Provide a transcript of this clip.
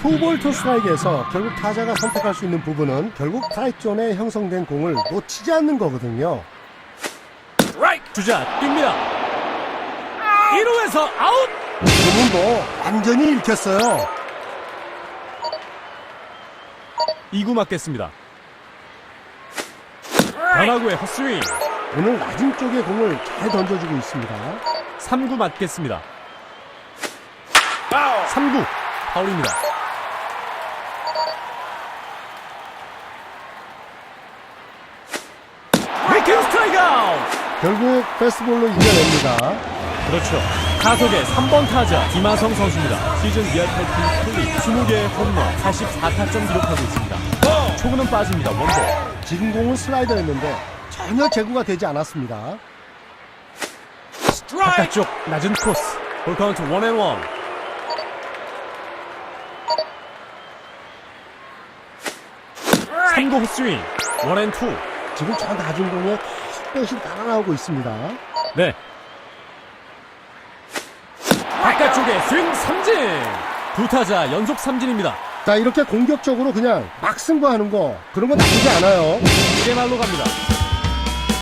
투볼 투 스트라이크에서 결국 타자가 선택할 수 있는 부분은 결국 스트라이크 존에 형성된 공을 놓치지 않는 거거든요. 주자 뜁니다. 1루에서 아웃. 지금은 뭐 완전히 읽혔어요. 2구 맞겠습니다. 변화구의 헛스윙. 오늘 낮은 쪽에 공을 잘 던져주고 있습니다. 3구 맞겠습니다. 3구 파울입니다. 맥힌 스트라이크 아웃. 결국 패스볼로 이겨냅니다. 그렇죠. 타석의 3번 타자 김하성 선수입니다. 시즌 리얼 타이틀 클리 20개의 홈런 44타점 기록하고 있습니다. 초구는 빠집니다. 원볼. 지금 공은 슬라이더였는데 전혀 제구가 되지 않았습니다. 바깥쪽 낮은 코스. 볼 카운트 원앤원. 삼구 헛스윙. 원앤투. 지금 저 낮은 공에 계속 대신 따라 나오고 있습니다. 네. 바깥쪽에 스윙 삼진. 두 타자 연속 삼진입니다. 자 이렇게 공격적으로 그냥 막 승부하는 거 그런 건 나쁘지 않아요. 이게 말로 갑니다.